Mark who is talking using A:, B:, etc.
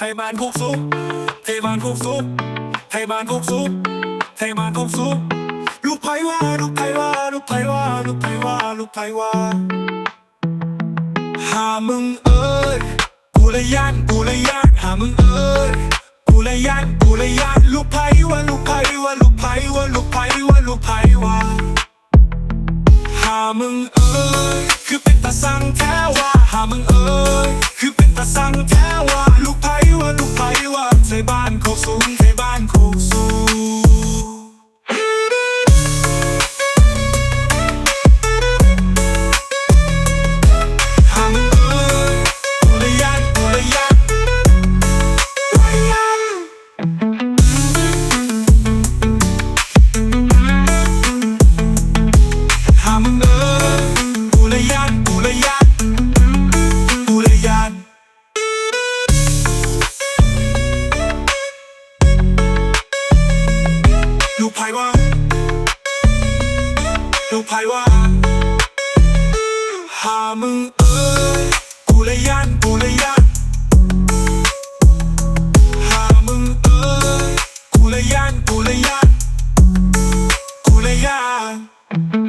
A: ให้มันคุกซุปให้มันคุกซุปให้มันคุกซุปให้มันคุกซุปลูกไผ่ว่าลูกไผ่ว่าลูกไผ่ว่าลูกไผ่ว่าลูกไผ่ว่าหามึงเอ้ยกูเลยย่านกูเลยย่านหามึงเอ้ยกูเลยย่านกูเลยย่านลูกไผ่ว่าลูกไผ่ว่าลูกไผ่ว่าลูกไผ่ว่าลูกไผ่ว่าหามึงเอ้ยคือเป็นตา Uleyan Uleyan Lu Pai Wa Lu ไหามึกูเลยันกูเลยันหามึงอ้ยกูกูเลยันกูเลยัน